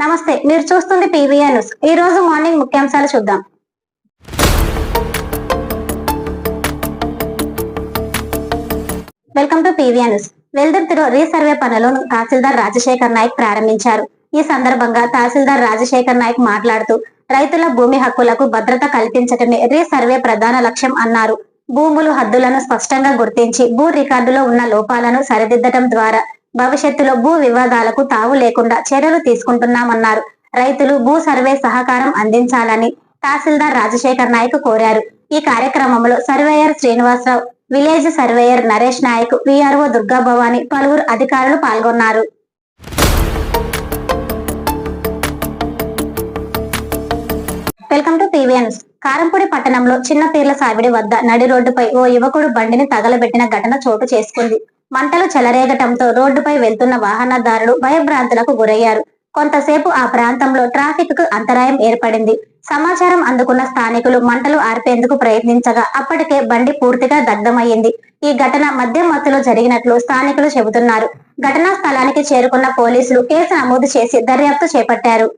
నమస్తే మీరు చూస్తుంది పీవీఆర్ న్యూస్. ఈ రోజు మార్నింగ్ ముఖ్యాంశాలు చూద్దాం. Welcome to PVR news. వెల్దుర్తిలో resurvey పనులను తహసీల్దార్ రాజశేఖర్ నాయక్ ప్రారంభించారు. ఈ సందర్భంగా తహసీల్దార్ రాజశేఖర్ నాయక్ మాట్లాడుతూ రైతుల భూమి హక్కులకు భద్రత కల్పించటమే రీసర్వే ప్రధాన లక్ష్యం అన్నారు. భూములు హద్దులను స్పష్టంగా గుర్తించి భూ రికార్డులో ఉన్న లోపాలను సరిదిద్దటం ద్వారా భవిష్యత్తులో భూ వివాదాలకు తావు లేకుండా చర్యలు తీసుకుంటున్నామన్నారు. రైతులు భూ సర్వే సహకారం అందించాలని తహసీల్దార్ రాజశేఖర్ నాయక్ కోరారు. ఈ కార్యక్రమంలో surveyor Srinivasarao village surveyor Naresh Nayak VRO Durga Bhavani పలువురు అధికారులు పాల్గొన్నారు. వెల్కమ్ టు పీవీఎన్స్ కారంపూడి పట్టణంలో చిన్న పీర్ల సావిడి వద్ద నడి రోడ్డుపై ఓ యువకుడు బండిని తగలబెట్టిన ఘటన చోటు చేసుకుంది. మంటలు చెలరేగటంతో రోడ్డుపై వెళ్తున్న వాహనదారులు భయభ్రాంతులకు గురయ్యారు. కొంతసేపు ఆ ప్రాంతంలో ట్రాఫిక్కు అంతరాయం ఏర్పడింది. సమాచారం అందుకున్న స్థానికులు మంటలు ఆర్పేందుకు ప్రయత్నించగా అప్పటికే బండి పూర్తిగా దగ్ధమయ్యింది. ఈ ఘటన మద్యం మత్తులో జరిగినట్లు స్థానికులు చెబుతున్నారు. ఘటనా స్థలానికి చేరుకున్న పోలీసులు కేసు నమోదు చేసి దర్యాప్తు చేపట్టారు.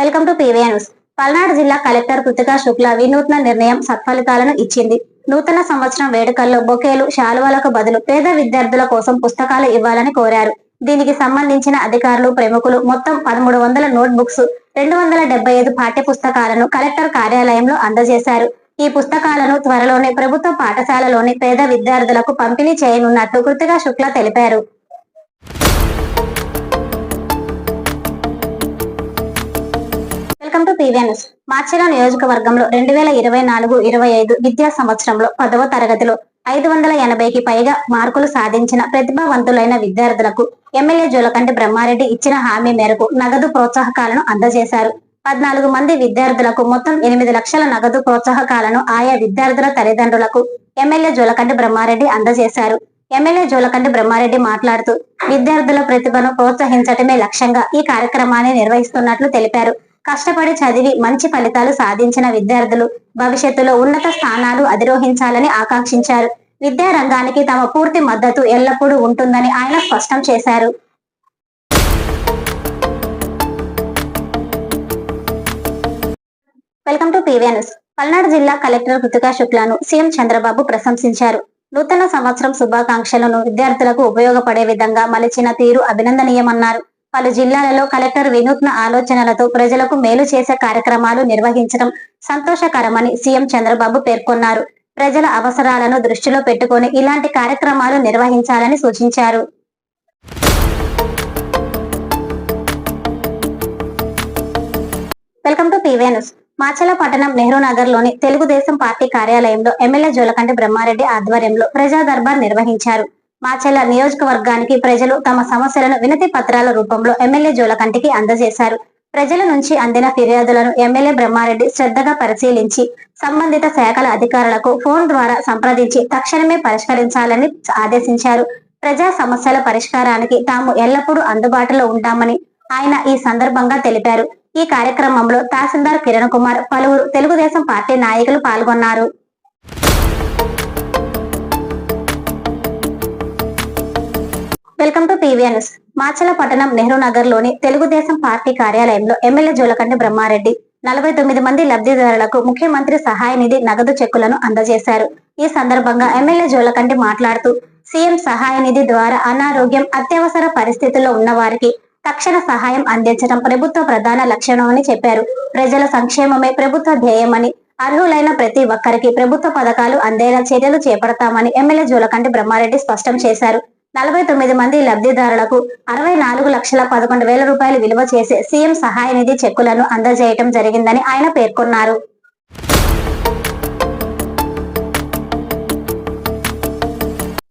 Welcome to PVR news. Palnadu జిల్లా కలెక్టర్ కృతికా శుక్ల వినూత్న నిర్ణయం సత్ఫలితాలను ఇచ్చింది. నూతన సంవత్సరం వేడుకల్లో బొకేలు శాలువాలకు బదులు పేద విద్యార్థుల కోసం పుస్తకాలు ఇవ్వాలని కోరారు. దీనికి సంబంధించిన అధికారులు ప్రముఖులు మొత్తం పదమూడు వందల నోట్ బుక్స్ రెండు వందల డెబ్బై ఐదు పాఠ్య పుస్తకాలను కలెక్టర్ కార్యాలయంలో అందజేశారు. ఈ పుస్తకాలను త్వరలోనే ప్రభుత్వ పాఠశాలలోని పేద విద్యార్థులకు పంపిణీ చేయనున్నట్లు కృతికా శుక్ల తెలిపారు. Welcome to PVNS. మార్చిల నియోజకవర్గంలో రెండు వేల ఇరవై నాలుగు ఇరవై ఐదు విద్యా సంవత్సరంలో పదవ తరగతిలో ఐదు వందల ఎనభైకి పైగా మార్కులు సాధించిన ప్రతిభావంతులైన విద్యార్థులకు ఎమ్మెల్యే జోలకంటి బ్రహ్మారెడ్డి ఇచ్చిన హామీ మేరకు నగదు ప్రోత్సాహకాలను అందజేశారు. పద్నాలుగు మంది విద్యార్థులకు మొత్తం ఎనిమిది లక్షల నగదు ప్రోత్సాహకాలను ఆయా విద్యార్థుల తల్లిదండ్రులకు ఎమ్మెల్యే జోలకంటి బ్రహ్మారెడ్డి అందజేశారు. ఎమ్మెల్యే జోలకంటి బ్రహ్మారెడ్డి మాట్లాడుతూ విద్యార్థుల ప్రతిభను ప్రోత్సహించటమే లక్ష్యంగా ఈ కార్యక్రమాన్ని నిర్వహిస్తున్నట్లు తెలిపారు. కష్టపడి చదివి మంచి ఫలితాలు సాధించిన విద్యార్థులు భవిష్యత్తులో ఉన్నత స్థానాలు అధిరోహించాలని ఆకాంక్షించారు. విద్యా రంగానికి తమ పూర్తి మద్దతు ఎల్లప్పుడూ ఉంటుందని ఆయన స్పష్టం చేశారు. వెల్కమ్ టు పీవీఎన్ఎస్ పల్నాడు జిల్లా కలెక్టర్ కృతికా శుక్లాను సీఎం చంద్రబాబు ప్రశంసించారు. నూతన సంవత్సరం శుభాకాంక్షలను విద్యార్థులకు ఉపయోగపడే విధంగా మలిచిన తీరు అభినందనీయమన్నారు. పలు జిల్లాలలో కలెక్టర్ వినూత్న ఆలోచనలతో ప్రజలకు మేలు చేసే కార్యక్రమాలు నిర్వహించడం సంతోషకరమని సీఎం చంద్రబాబు పేర్కొన్నారు. ప్రజల అవసరాలను దృష్టిలో పెట్టుకొని ఇలాంటి కార్యక్రమాలు నిర్వహించాలని సూచించారు. వెల్కమ్ టు పీవీఎన్ఎస్ మాచల పట్టణం నెహ్రూ నగర్లోని తెలుగుదేశం పార్టీ కార్యాలయంలో ఎమ్మెల్యే జోలకంటి బ్రహ్మారెడ్డి ఆధ్వర్యంలో ప్రజా దర్బార్ నిర్వహించారు. మాచెల నియోజకవర్గానికి ప్రజలు తమ సమస్యలను వినతి పత్రాల రూపంలో ఎమ్మెల్యే జోలకంటికి అందజేశారు. ప్రజల నుంచి అందిన ఫిర్యాదులను ఎమ్మెల్యే బ్రహ్మారెడ్డి శ్రద్ధగా పరిశీలించి సంబంధిత శాఖల అధికారులకు ఫోన్ ద్వారా సంప్రదించి తక్షణమే పరిష్కరించాలని ఆదేశించారు. ప్రజా సమస్యల పరిష్కారానికి తాము ఎల్లప్పుడూ అందుబాటులో ఉంటామని ఆయన ఈ సందర్భంగా తెలిపారు. ఈ కార్యక్రమంలో తహసీల్దార్ కిరణ్ కుమార్ పలువురు తెలుగుదేశం పార్టీ నాయకులు పాల్గొన్నారు. వెల్కమ్ టు పీవీఎన్ఎస్ మాచల పట్టణం నెహ్రూ నగర్లోని తెలుగుదేశం పార్టీ కార్యాలయంలో ఎమ్మెల్యే జోలకంటి బ్రహ్మారెడ్డి నలభై తొమ్మిది మంది లబ్ధిదారులకు ముఖ్యమంత్రి సహాయ నిధి నగదు చెక్కులను అందజేశారు. ఈ సందర్భంగా ఎమ్మెల్యే జోలకంటి మాట్లాడుతూ సీఎం సహాయ నిధి ద్వారా అనారోగ్యం అత్యవసర పరిస్థితుల్లో ఉన్న వారికి తక్షణ సహాయం అందించడం ప్రభుత్వ ప్రధాన లక్ష్యమని చెప్పారు. ప్రజల సంక్షేమమే ప్రభుత్వ ధ్యేయమని అర్హులైన ప్రతి ఒక్కరికి ప్రభుత్వ పథకాలు అందేలా చర్యలు చేపడతామని ఎమ్మెల్యే జోలకంటి బ్రహ్మారెడ్డి స్పష్టం చేశారు. నలభై తొమ్మిది మంది లబ్ధిదారులకు అరవై నాలుగు లక్షల పదకొండు వేల రూపాయలు విలువ చేసే సీఎం సహాయ నిధి చెక్కులను అందజేయటం జరిగిందని ఆయన పేర్కొన్నారు.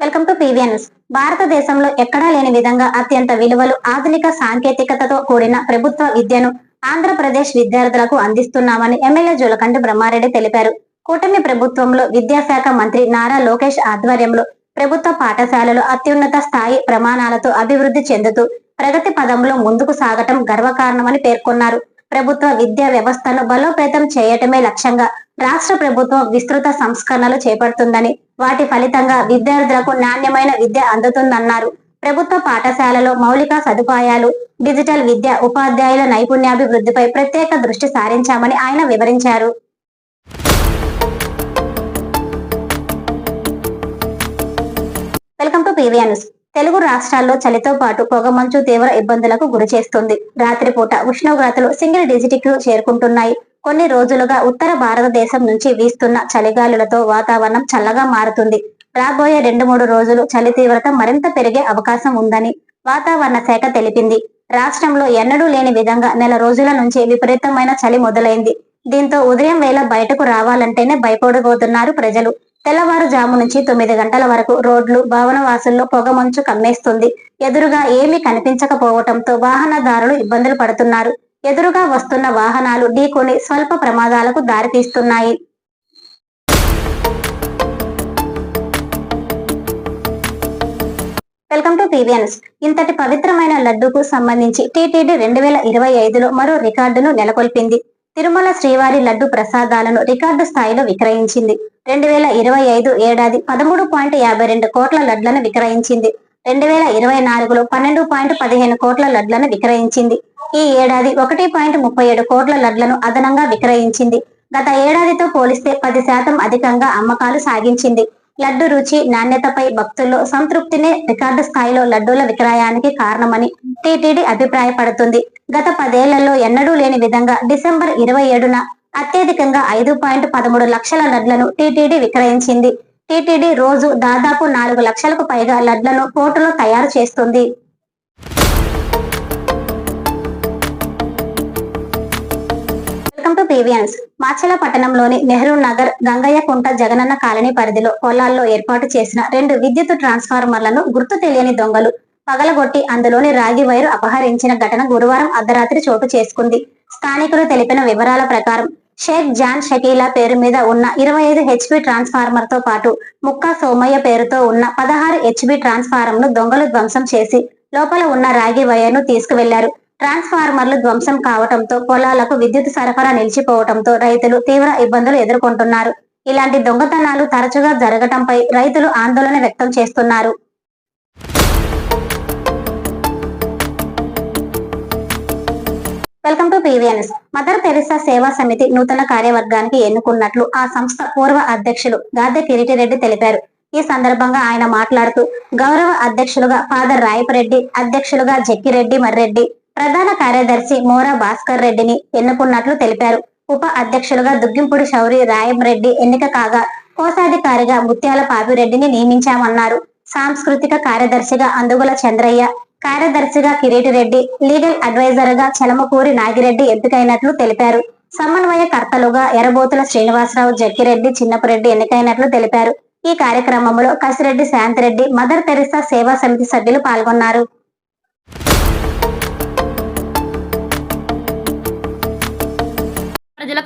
వెల్కమ్ టు పీవీఎన్ఎస్ భారతదేశంలో ఎక్కడా లేని విధంగా అత్యంత విలువలు ఆధునిక సాంకేతికతతో కూడిన ప్రభుత్వ విద్యను ఆంధ్రప్రదేశ్ విద్యార్థులకు అందిస్తున్నామని ఎమ్మెల్యే జోలకంటి బ్రహ్మారెడ్డి తెలిపారు. కూటమి ప్రభుత్వంలో విద్యాశాఖ మంత్రి నారా లోకేష్ ఆధ్వర్యంలో ప్రభుత్వ పాఠశాలలు అత్యున్నత స్థాయి ప్రమాణాలతో అభివృద్ధి చెందుతూ ప్రగతి పదంలో ముందుకు సాగటం గర్వకారణమని పేర్కొన్నారు. ప్రభుత్వ విద్యా వ్యవస్థను బలోపేతం చేయటమే లక్ష్యంగా రాష్ట్ర ప్రభుత్వం విస్తృత సంస్కరణలు చేపడుతుందని వాటి ఫలితంగా విద్యార్థులకు నాణ్యమైన విద్య అందుతుందన్నారు. ప్రభుత్వ పాఠశాలలో మౌలిక సదుపాయాలు డిజిటల్ విద్య ఉపాధ్యాయుల నైపుణ్యాభివృద్ధిపై ప్రత్యేక దృష్టి సారించామని ఆయన వివరించారు. వెల్కమ్ టు పీవీఎన్ఎస్ తెలుగు రాష్ట్రాల్లో చలితో పాటు పొగమంచు తీవ్ర ఇబ్బందులకు గురి చేస్తుంది. రాత్రిపూట ఉష్ణోగ్రతలు సింగిల్ డిజిటిక్కు చేరుకుంటున్నాయి. కొన్ని రోజులుగా ఉత్తర భారతదేశం నుంచి వీస్తున్న చలిగాలులతో వాతావరణం చల్లగా మారుతుంది. రాబోయే రెండు మూడు రోజులు చలి తీవ్రత మరింత పెరిగే అవకాశం ఉందని వాతావరణ శాఖ తెలిపింది. రాష్ట్రంలో ఎన్నడూ లేని విధంగా నెల రోజుల నుంచి విపరీతమైన చలి మొదలైంది. దీంతో ఉదయం వేళ బయటకు రావాలంటేనే భయపడబోతున్నారు ప్రజలు. తెల్లవారుజాము నుంచి తొమ్మిది గంటల వరకు రోడ్లు భవనవాసుల్లో పొగమంచు కమ్మేస్తుంది. ఎదురుగా ఏమీ కనిపించకపోవటంతో వాహనదారులు ఇబ్బందులు పడుతున్నారు. ఎదురుగా వస్తున్న వాహనాలు ఢీకొని స్వల్ప ప్రమాదాలకు దారితీస్తున్నాయి. వెల్కమ్ టు పీవీఎన్స్ ఇంతటి పవిత్రమైన లడ్డూకు సంబంధించి టీటీడీ రెండు వేల ఇరవై ఐదులో మరో రికార్డును నెలకొల్పింది. తిరుమల శ్రీవారి లడ్డు ప్రసాదాలను రికార్డు స్థాయిలో విక్రయించింది. రెండు వేల ఇరవై ఐదు ఏడాది పదమూడు పాయింట్ యాభై రెండు కోట్ల లడ్లను విక్రయించింది. రెండు వేల ఇరవై నాలుగులో పన్నెండు పాయింట్ పదిహేను కోట్ల లడ్లను విక్రయించింది. ఈ ఏడాది ఒకటి పాయింట్ ముప్పై ఏడు కోట్ల లడ్లను అదనంగా విక్రయించింది. గత ఏడాదితో పోలిస్తే పది శాతం అధికంగా అమ్మకాలు సాగించింది. లడ్డు రుచి నాణ్యతపై భక్తుల్లో సంతృప్తినే రికార్డు స్థాయిలో లడ్డూల విక్రయానికి కారణమని టీటీడీ అభిప్రాయపడుతుంది. గత పదేళ్ళలో ఎన్నడూ లేని విధంగా డిసెంబర్ ఇరవై ఏడున అత్యధికంగా ఐదు పాయింట్ పదమూడు లక్షల లడ్లను టీటీడీ విక్రయించింది. టీటీడీ రోజు దాదాపు నాలుగు లక్షలకు పైగా లడ్లను కోర్టులో తయారు చేస్తుంది. వెల్కమ్ టు పీవీఎన్స్ మాచల పట్టణంలోని నెహ్రూ నగర్ గంగయ్య కుంట జగనన్న కాలనీ పరిధిలో పొలాల్లో ఏర్పాటు చేసిన రెండు విద్యుత్ ట్రాన్స్ఫార్మర్లను గుర్తు తెలియని దొంగలు పగలగొట్టి అందులోని రాగి వైరు అపహరించిన ఘటన గురువారం అర్ధరాత్రి చోటు చేసుకుంది. స్థానికులు తెలిపిన వివరాల ప్రకారం షేక్ జాన్ షకీలా పేరు మీద ఉన్న ఇరవై ఐదు హెచ్పి ట్రాన్స్ఫార్మర్తో పాటు ముక్కా సోమయ్య పేరుతో ఉన్న పదహారు హెచ్పి ట్రాన్స్ఫార్మర్ను దొంగలు ధ్వంసం చేసి లోపల ఉన్న రాగి వైర్ను తీసుకువెళ్ళారు. ట్రాన్స్ఫార్మర్లు ధ్వంసం కావడంతో పొలాలకు విద్యుత్ సరఫరా నిలిచిపోవడంతో రైతులు తీవ్ర ఇబ్బందులు ఎదుర్కొంటున్నారు. ఇలాంటి దొంగతనాలు తరచుగా జరగటంపై రైతులు ఆందోళన వ్యక్తం చేస్తున్నారు. Welcome to PVNS mother Teresa సేవా సమితి నూతన కార్యవర్గానికి ఎన్నుకున్నట్లు ఆ సంస్థ పూర్వ అధ్యక్షులు గాదె కిరీటిరెడ్డి తెలిపారు. ఈ సందర్భంగా ఆయన మాట్లాడుతూ గౌరవ అధ్యక్షులుగా ఫాదర్ రాయపరెడ్డి అధ్యక్షులుగా జక్కిరెడ్డి మర్రెడ్డి ప్రధాన కార్యదర్శి మోరా భాస్కర్ రెడ్డిని ఎన్నుకున్నట్లు తెలిపారు. ఉప అధ్యక్షులుగా దుగ్గింపుడి శౌరి రాయంరెడ్డి ఎన్నిక కాగా కోశాధికారిగా ముత్యాల పాపిరెడ్డిని నియమించామన్నారు. సాంస్కృతిక కార్యదర్శిగా అందుగుల చంద్రయ్య కార్యదర్శిగా కిరీటిరెడ్డి లీగల్ అడ్వైజర్గా చలమకూరి నాగిరెడ్డి ఎంపికైనట్లు తెలిపారు. సమన్వయకర్తలుగా ఎర్రబోతుల శ్రీనివాసరావు జక్కిరెడ్డి చిన్నపరెడ్డి ఎన్నికైనట్లు తెలిపారు. ఈ కార్యక్రమంలో కసిరెడ్డి శాంతిరెడ్డి మదర్ తెరిసా సేవా సమితి సభ్యులు పాల్గొన్నారు.